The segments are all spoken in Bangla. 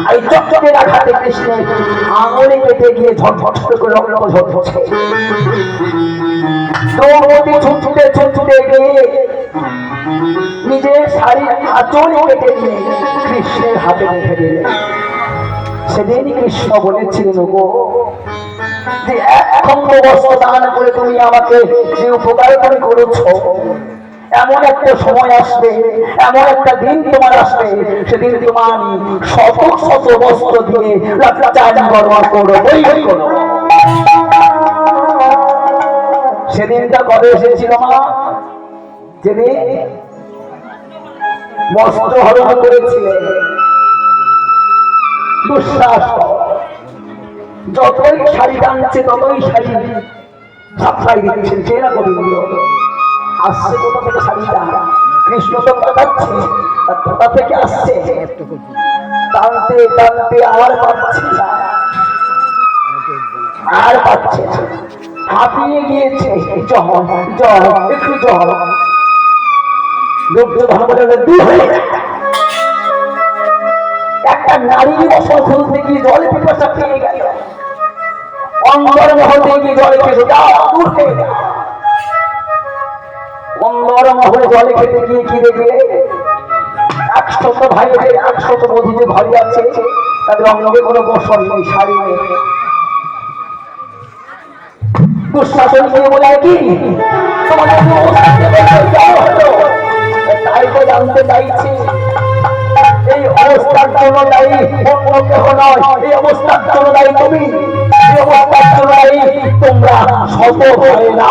দাঁড়িয়েছে এই চক্রের কেটে গিয়ে করে রক্ত দ্রৌপদী ছুটতে ছুটতে গিয়ে নিজের কেটে কৃষ্ণের হাতে রেখে সেদিন কৃষ্ণ বলেছিলেন গো যে এক খণ্ড বস্ত্র দান করে তুমি আমাকে যে উপকার করে করেছ এমন একটা সময় আসবে, এমন একটা দিন তোমার আসবে, সেদিন তোমার শত শত বস্ত্র দিয়ে চান গরমা করো, বই করো। সেদিনটা কবে এসেছিল মা, যেদিন বস্ত্র হরণ করেছিলেন দুঃশ্বাস যতই শাড়ি টানছে, ততই শাড়ি সাপ্লাই দিচ্ছেন কে না গোবিন্দ আসছে কোথা থেকে শাড়িটা কৃষ্ণ তো কাটাচ্ছে কোথা থেকে আসছে টানতে টানতে আর পাচ্ছে আর পাচ্ছে হাঁপিয়ে গিয়েছে জল জল একটু জল লোকজন করে দূর একটা নারী বসর খুলতে গিয়ে জলে পিপাসা পেয়ে গেল। অন্দর মহলে গিয়ে জলে খেতে যাও দূর হয়ে অন্দর মহলে জলে খেতে গিয়ে কি দেখবে একশত ভাইদের একশত বধূদের ঘরে আছে। তাদের অঙ্গে কোনো বসন নেই, শাড়ি নেই। দুঃশাসন নিয়ে বলে কি? তোমাদের? তাই তো জানতে চাইছি। এই অবস্থার জন্য দায়ী অন্য কেহ নয়। এই অবস্থার জন্য দায়ী তুমি। দায়ী তোমরা। শত হয় না।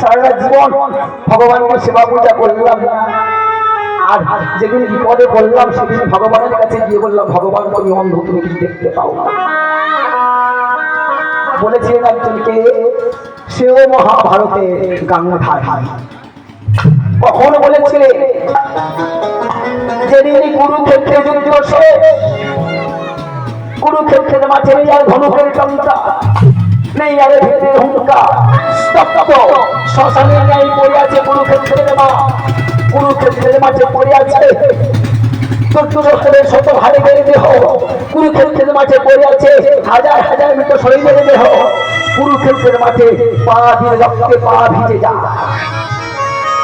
সারা জীবন ভগবানকে সেবা পূজা করলাম। না আর যেদিন বিপদে পড়লাম, সেদিন ভগবানের কাছে গিয়ে বললাম, ভগবান, তুমি অন্ধ, তুমি কিছু দেখতে পাও না। বলেছিলেন একজনকে, সেও মহাভারতে গাঙ্গাধার কখন বলেছিলেন? যেদিন কুরুক্ষেত্রে যুদ্ধ শেষ, কুরুক্ষেত্রের নেই আর ধনুকের চন্দ্রা নেই আর ভেদের হুঙ্কা স্তব্ধ। শ্মশানের ন্যায় পড়ে আছে কুরুক্ষেত্রের মা কুরুক্ষেত্রের মাঝে পড়ে আছে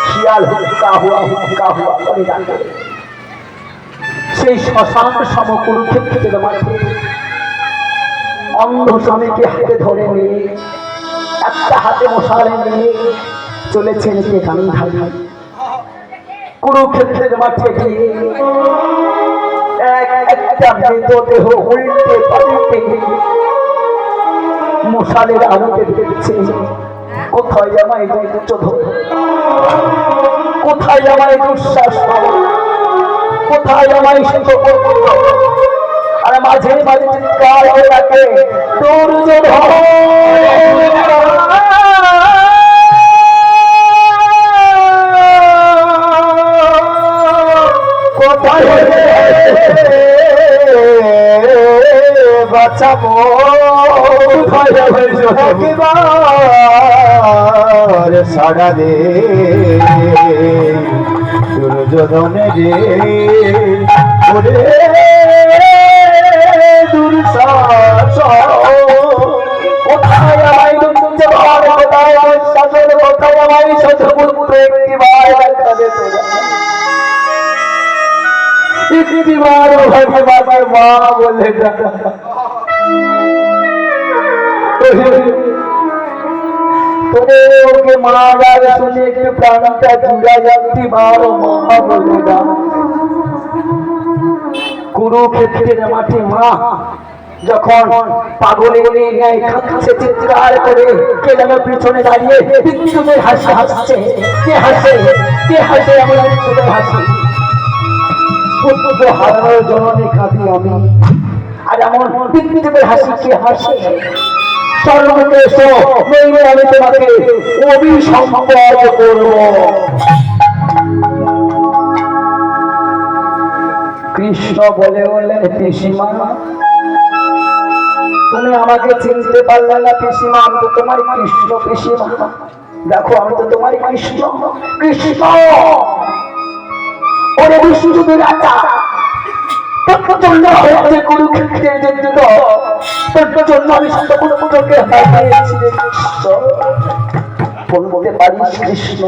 শিয়াল হুয়া হুয়া সেই শ্মশান সম কুরুক্ষেত্রের মাঝে অন্ধ স্বামীকে হাতে ধরে নিয়ে, একটা হাতে মশালে নিয়ে চলেছেন কে গান্ধার কুরুক্ষেত্রের মাঠে গিয়ে কোথায় আমায় দুঃশ্বাস? কোথায় আমায় সুখ আর মাঝে মাঝে চিৎকার হয়ে থাকে দুর্যোধন কোথায় বাঁচাবো? সারা দে। দুর্যোধনে রে ওরে কোথায় আমায় দুর্যোধন কোথায় আমার শাসন কোথায় আমায় শত্রুপুত্র একটিবার দেখা দিতে একটিবার মা মারা শুনে প্রাণটা জুড়া যাচ্ছি বারো মহা বলে ডাক কুরুক্ষেত্রের মাঠে মা, যখন পাগলে ন্যায় করে, কে যেন পিছনে দাঁড়িয়ে হাসি হাসছে, কে হাসে কে হাসে বিদ্যুতের হাসি। আমি, আর হাসি তোমাকে করব। কৃষ্ণ বলে বললেন পিসিমা, তুমি আমাকে চিনতে পারলে না পিসিমা, আমি তো তোমার কৃষ্ণ পিসিমা। দেখো, আমি তো তোমার কৃষ্ণ কৃষ্ণ। ওরে বিষ্ণু রাজা প্রচণ্ড হয়েছে কুরুক্ষেত্রের যে প্রচণ্ড আমি সন্তপুর পুজোকে হারিয়েছি কৃষ্ণ। বলতে পারিস কৃষ্ণ,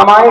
আমায়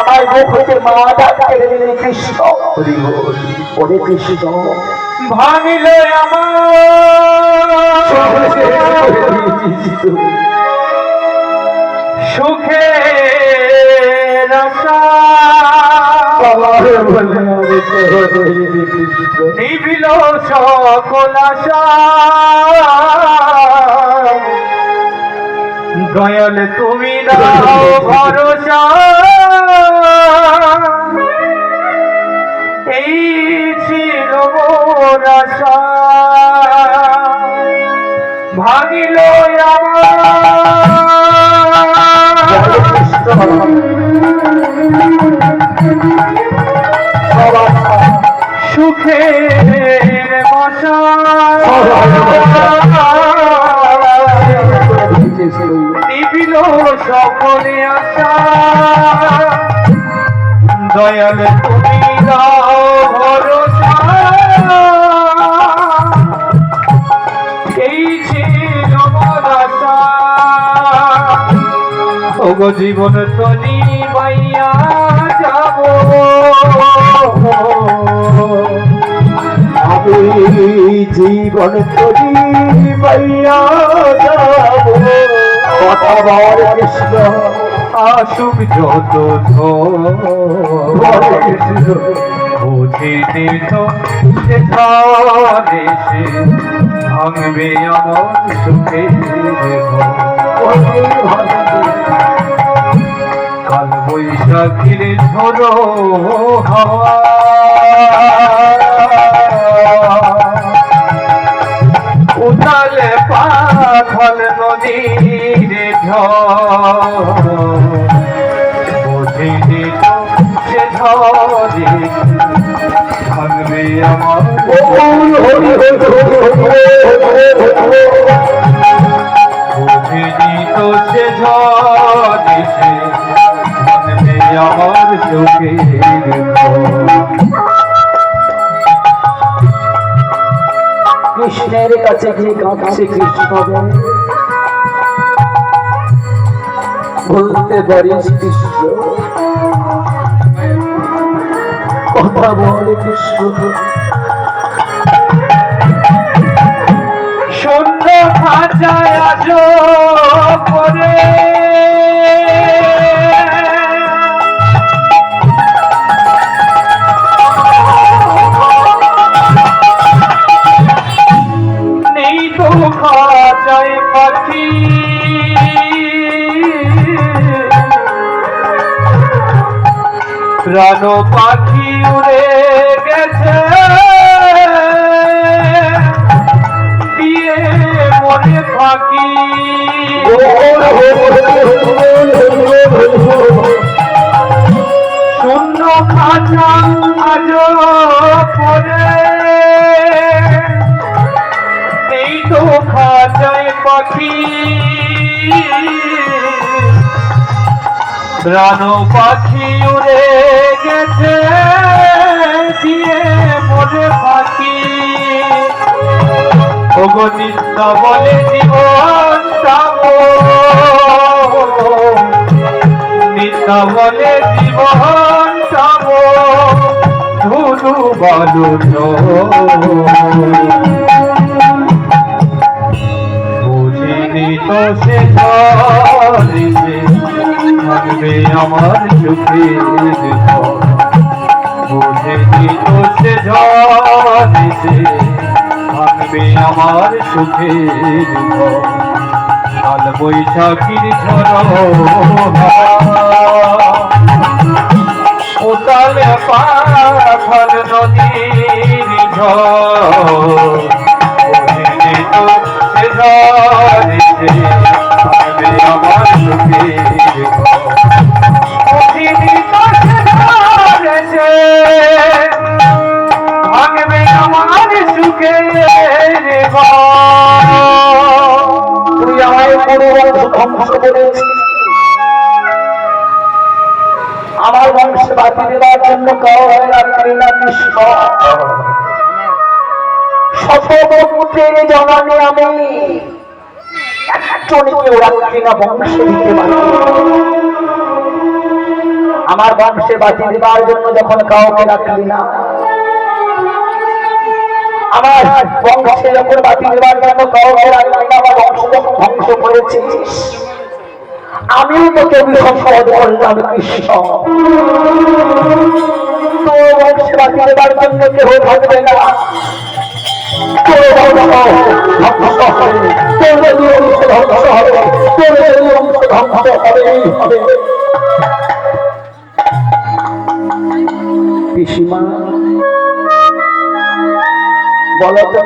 আমার মুখ হতে মা ডাক কেড়ে নিলে কৃষ্ণ। ওরে কৃষ্ণ ভাঙিল আমার সুখে নিবিল সকল দয়াল তুমি না ভরসা। সুখের বাসা নিবিল সকলে আশা। দয়াল তুমি ওগো জীবন তনি মাইয়া যাব। জীবন তরি কৃষ্ণ আসুক যত বুঝিতে ধারে ভাঙবে আমার সুখে কাল বৈশাখীর ঝোড়ো হাওয়া। উতালে পাথল নদীর বুঝিনি তো সে ঝরে ভাঙবে আমার বুঝিনি তো সে ঝরে ভাঙবে আমার চোখের কৃষ্ণের কাছে গিয়ে কাঁদছে, কৃষ্ণ বলতে পারিস, কৃষ্ণ। কথা বল, কৃষ্ণ শূন্য খাঁচায় আজ করে প্রাণ পাখি উড়ে গেছে। দিয়ে মনে শূন্য খাঁচা পরে খাঁচায় পাখি। প্রাণ পাখি উড়ে দিয়ে মরে পাখি ওগো বলে জীবন তাবো। নিত্য বলে জীবন তাবো। ধুলু বালু বুঝিনি তো সে থাকবে আমার ঘর বুঝিনি তো সে ধরিছে থাকবে আমার ঘর কাল বৈশাখীর ঝড় পাথর নদীর ঝড় তো সে ঝড়েছে আমার বংশে বাতি দেওয়ার জন্য রাখলি না কৃষ্ণ শতবর্ষের জননে আমি আমার বংশে বাতি দেওয়ার জন্য যখন কাউকে রাখলি না আমার বংশে যখন বাতি দেওয়ার জন্য রাখলি না আমার বংশ যখন ধ্বংস করেছিস, আমিও তোকে বিসম্পদ করলাম, কৃষ্ণ। তো জন্য না। তোর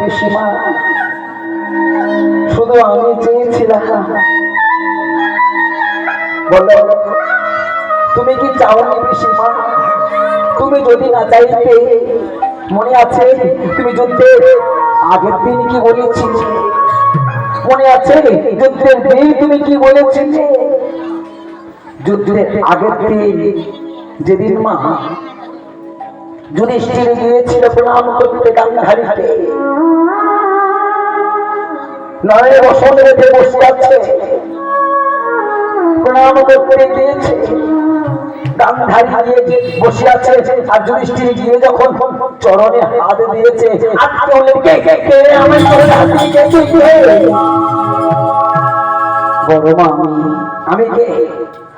পিসিমা, শুধু আমি চেয়েছিলাম বলো, তুমি কি পিসিমা? তুমি যদি না চাইতে, মনে আছে? তুমি যুদ্ধে আগের দিন কি বলেছিলে? মনে আছে? যুদ্ধের দিন তুমি কি বলেছিলে? যুদ্ধের আগের দিন, যেদিন মা যুধিষ্ঠির গিয়েছিল প্রণাম করতে গান্ধারীকে নয় বসন্ত রেখে বসে আছে। প্রণাম করতে গিয়েছে। গান্ধারী গিয়ে যে বসে আছে। আর যুধিষ্ঠির গিয়ে যখন চরণে হাত দিয়েছে কে বড় আমি কে?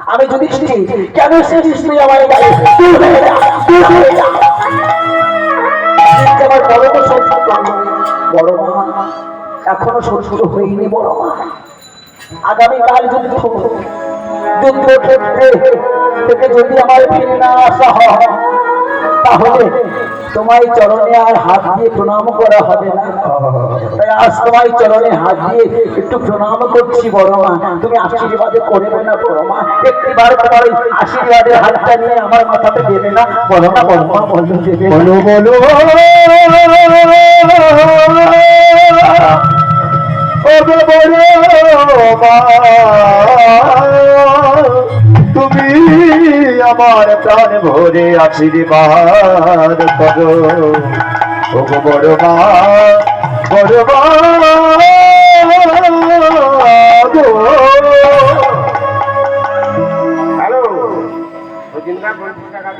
আমি যুধিষ্ঠির। কেন এসেছিস তুই আমার আমার বড় তো সংসার বড় মা। এখনও শ্বশুর হইনি বড় মা। আগামীকাল যুদ্ধ যুদ্ধ থেকে যদি আমার ফিরে না আসা হয়, তাহলে তোমার চরণে আর হাত দিয়ে প্রণাম করা হবে না তাই আজ তোমার চরণে হাত দিয়ে একটু প্রণাম করছি বড় মা তুমি আশীর্বাদে করবে না বড় মা একটিবার তোমার ওই আশীর্বাদের হাতটা নিয়ে আমার মাথাতে দেবে না বলো না বড় মা বলো দেবে বলো বলো ওগো বলো মা, তুমি আমার প্রাণ ভরে আশীর্বাদ করো ওগো বড় মা বড় মা। হ্যালো টাকা